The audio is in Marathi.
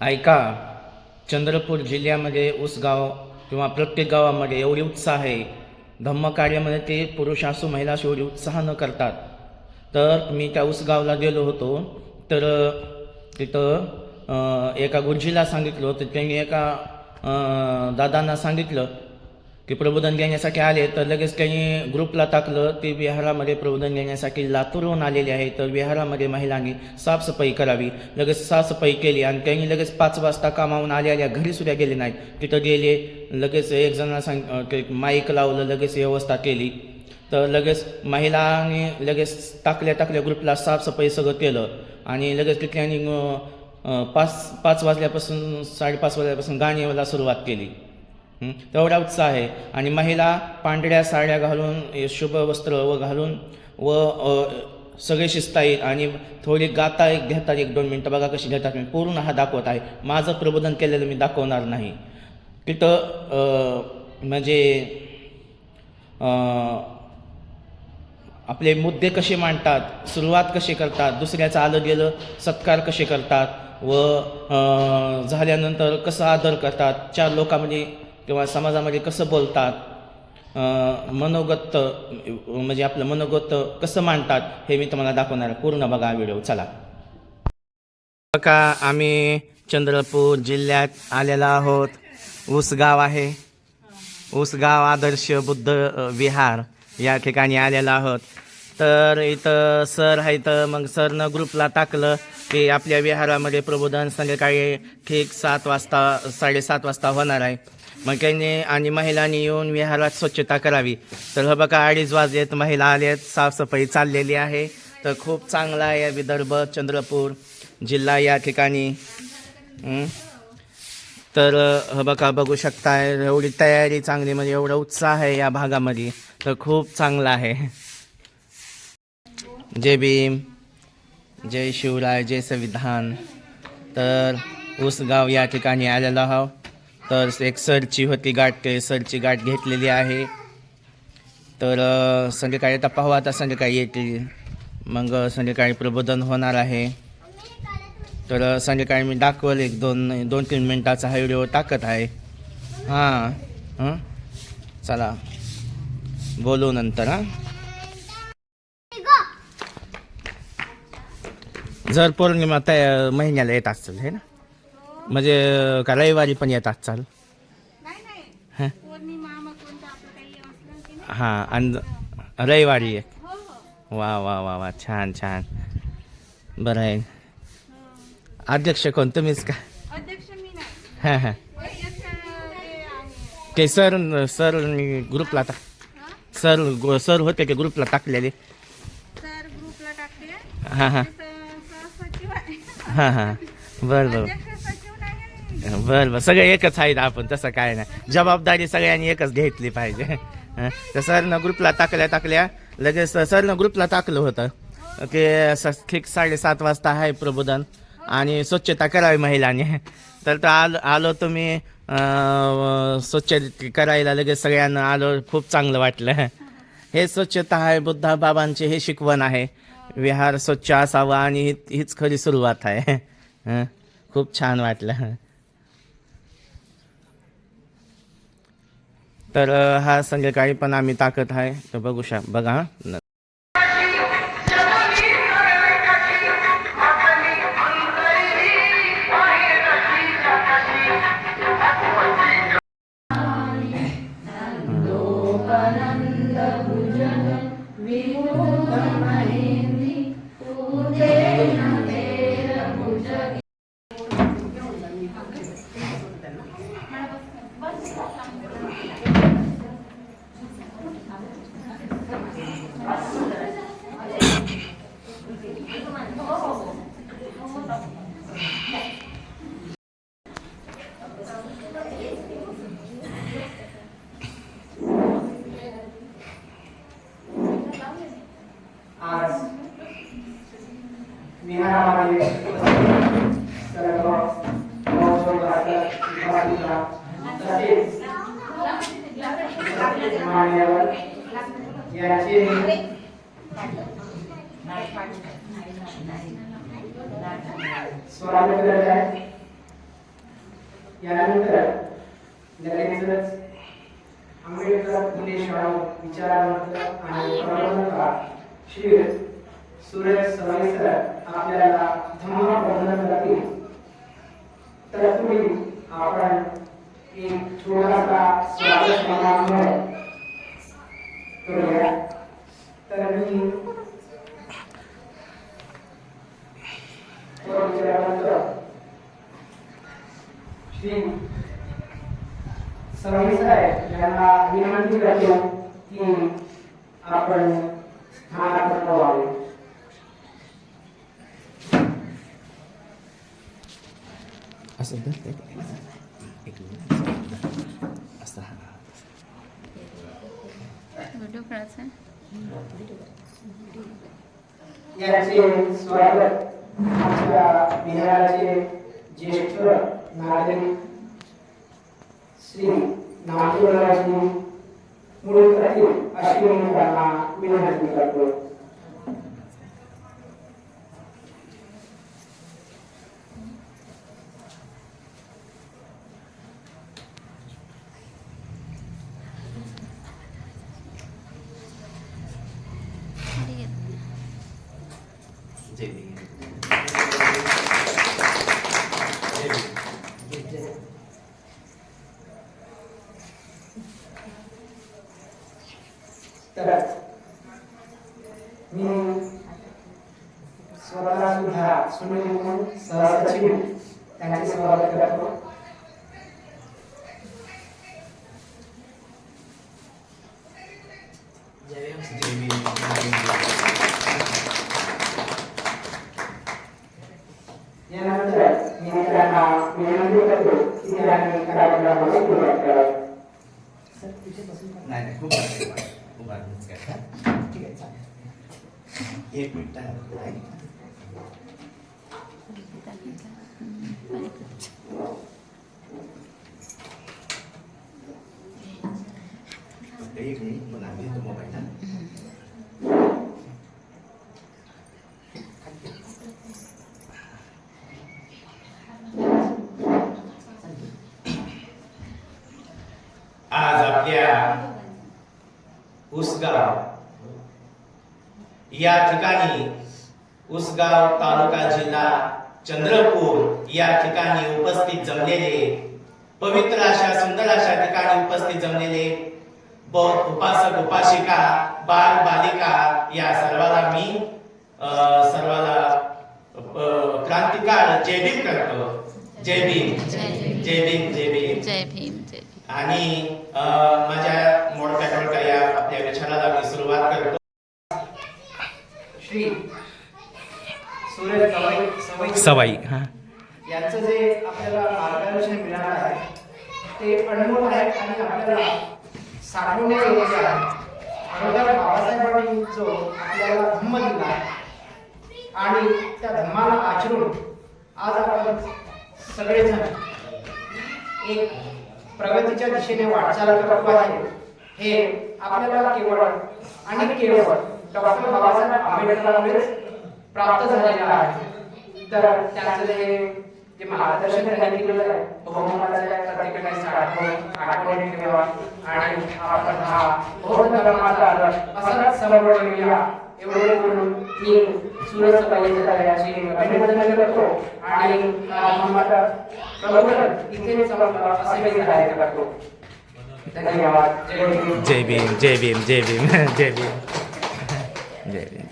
ऐका चंद्रपूर जिल्ह्यामध्ये उसगाव किंवा प्रत्येक गावामध्ये एवढी उत्साह आहे. धम्मकार्यामध्ये ते पुरुष असो महिला असो एवढी उत्साह न करतात. तर मी त्या उसगावला गेलो होतो. तर तिथं एका गुरुजीला सांगितलं होतं. त्यांनी एका दादांना सांगितलं की प्रबोधन घेण्यासाठी आले तर लगेच त्यांनी ग्रुपला टाकलं ते विहारामध्ये प्रबोधन घेण्यासाठी लातूरहून आलेले आहे. तर विहारामध्ये महिलांनी साफसफाई करावी. लगेच साफसफाई केली आणि त्यांनी लगेच पाच वाजता कामावून आले आल्या घरी सुद्धा गेले नाहीत. तिथं गेले लगेच एक जणांना सांग ते माईक लावलं लगेच व्यवस्था केली. तर लगेच महिलांनी लगेच टाकल्या टाकल्या ग्रुपला साफसफाई सगळं केलं. आणि लगेच तिथल्यानी पाच पाच वाजल्यापासून साडेपाच वाजल्यापासून गाण्याला सुरुवात केली. तेवढा उत्साह आहे आणि महिला पांढऱ्या साड्या घालून शुभ वस्त्र व घालून व सगळे सगळे येईल आणि थोडी गाता एक घेतात एक दोन मिनटं. बघा कशी घेतात. मी पूर्ण हा दाखवत आहे. माझं प्रबोधन केलेलं मी दाखवणार नाही. तिथं म्हणजे आपले मुद्दे कसे मांडतात सुरुवात कशी करतात दुसऱ्याचं आलं गेलं सत्कार कसे करतात व झाल्यानंतर कसा आदर करतात चार लोकांमध्ये किंवा समाजामध्ये कसं बोलतात मनोगत म्हणजे आपलं मनोगत कसं मांडतात हे मी तुम्हाला दाखवणार आहे. पूर्ण बघा व्हिडिओ. चला. बघा आम्ही चंद्रपूर जिल्ह्यात आलेला आहोत. उसगाव आहे. उसगाव आदर्श बुद्ध विहार या ठिकाणी आलेला आहोत. तर इथं सर आहे तर मग सरनं ग्रुपला टाकलं की आपल्या विहारामध्ये प्रबोधन संध्याकाळी ठीक सात वाजता साडेसात वाजता होणार आहे. मग त्यांनी आणि महिलांनी येऊन विहारात स्वच्छता करावी. तर हे बघा अडीच वाजलेत महिला आलेत साफसफाई चाललेली आहे. तर खूप चांगला आहे विदर्भ चंद्रपूर जिल्हा या ठिकाणी. तर हे बघा बघू शकता एवढी तयारी चांगली म्हणजे एवढा उत्साह आहे या भागामध्ये. तर खूप चांगला आहे. जय भीम जय शिवराय जय संविधान. तर ऊसगाव या ठिकाणी आलेलो आहोत. तर एक सरची होती गाठ ते सरची गाठ घेतलेली आहे. तर संध्याकाळी आता पाहू आता संध्याकाळी येतील. मग संध्याकाळी प्रबोधन होणार आहे. तर संध्याकाळी मी दाखवल एक दोन दोन तीन मिनटाचा हा व्हिडिओ टाकत आहे. हां? चला. बोलू नंतर हां? जर पौर्णिमा त्या महिन्याला येत असेल हे ना? म्हणजे का रविवारी पण येत असाल नाही नाही. हं? हां आणि रविवारी एक. हो हो. वा वा वा वा छान छान. बरं आहे. अध्यक्ष कोण? तुम्हीच का? हां हां. ते सर सर ग्रुपला टा हा? सर सर होते की ग्रुपला टाकलेले? हां हां. हां हां. बरं बरं अध्यक्ष सचिव नाही आहे. बरं बरं. सगळे एकच आहेत आपण तसं काय नाही. जबाबदारी सगळ्यांनी एकच घेतली पाहिजे. तर सरनं ग्रुपला टाकल्या टाकल्या लगेच सरनं ग्रुपला टाकलं होतं. की असं ठीक साडेसात वाजता आहे प्रबोधन आणि स्वच्छता करावी महिलांनी. तर तो आलो आलो तुम्ही स्वच्छ करायला लगेच सगळ्यांना आलो खूप चांगलं वाटलं. हे स्वच्छता आहे बुद्धा बाबांचे हे शिकवण आहे. विहार स्वच्छ असावा आणि हीच खरी सुरुवात आहे. खूप छान वाटलं. तर हा संध्याकाळी पण आम्ही टाकत आहे. तर बघू शक बघा यानंतर लगेचच आंबेडकर पुणे शाहू विचारानंतर आणि श्री सुरेश सवाईसर आपल्याला धम्म प्रबोधन करतील तत्पूर्वी आपण एक थोडासा स्वागत समारंभ करूया. तर मी श्री साहेब यांना विनंती करतो की आपण स्थानापन्न व्हावे असं धर एक असं हा व्हिडिओ काढायचा यांचे स्वागत आमच्या बिहाराचे ज्येष्ठ नागरिक श्री नागपूरराजी मुळे अशी मी त्यांना विनंती करतो जय भीम जय भीम तर मी स्वतः सुद्धा सुनील म्हणून सहसचिव त्यांचे स्वागत करतो जय भीम जय भीम यानंतर मी त्यांना विनंती करतो की सुरुवात नाही नाही खूप खूप ठीक आहे. एक मिनिट पण आम्ही तो मोबाईल हा. आपल्या उसगाव. या ठिकाणी उसगाव तालुका जिल्हा चंद्रपूर या ठिकाणी उपस्थित जमलेले पवित्र अशा सुंदर अशा ठिकाणी उपस्थित जमलेले उपासक उपासिका बाल बालिका या सर्वाला मी सर्वाला क्रांतिकार जय भीम करतो. जय भीम जय भीम. जय भीम जय भीम. आणि माझ्या मोडक्या मोडक्या या आपल्या विचाराला मी सुरुवात करतो. श्री सुरेश सवाई सवाई. सवाई हा. यांचं जे आपल्याला मार्गदर्शन मिळालं आहे ते अनमोल आहे आणि आपल्याला साठवण्यायोग्य आहे. अगोदर बाबासाहेबांनी जो आपल्याला धम्म दिला आणि त्या धम्माला आचरून आज आपण सगळेजण एक प्रगतीच्या दिशेने वाटचाल करतो आहे. हे आपल्याला केवळ आणि केवळ डॉक्टर बाबासाहेब आंबेडकरांमुळेच प्राप्त झालेलं आहे. तर त्याचं हे जे मार्गदर्शन त्यांनी केलेलं आहे बहुमताच्या प्रत्येकाने आठवण आठवणी ठेवा आणि आपण हा बौद्ध धर्माचा आदर्श असाच समोर ठेवूया एवढे बोलून मी सुरज पाहिजे याची अभिनंदन करतो. आणि धर्माचा प्रबोधन इथे असे करतो. धन्यवाद. जय भीम. जय भीम. जय भीम. जय भीम. जय भीम.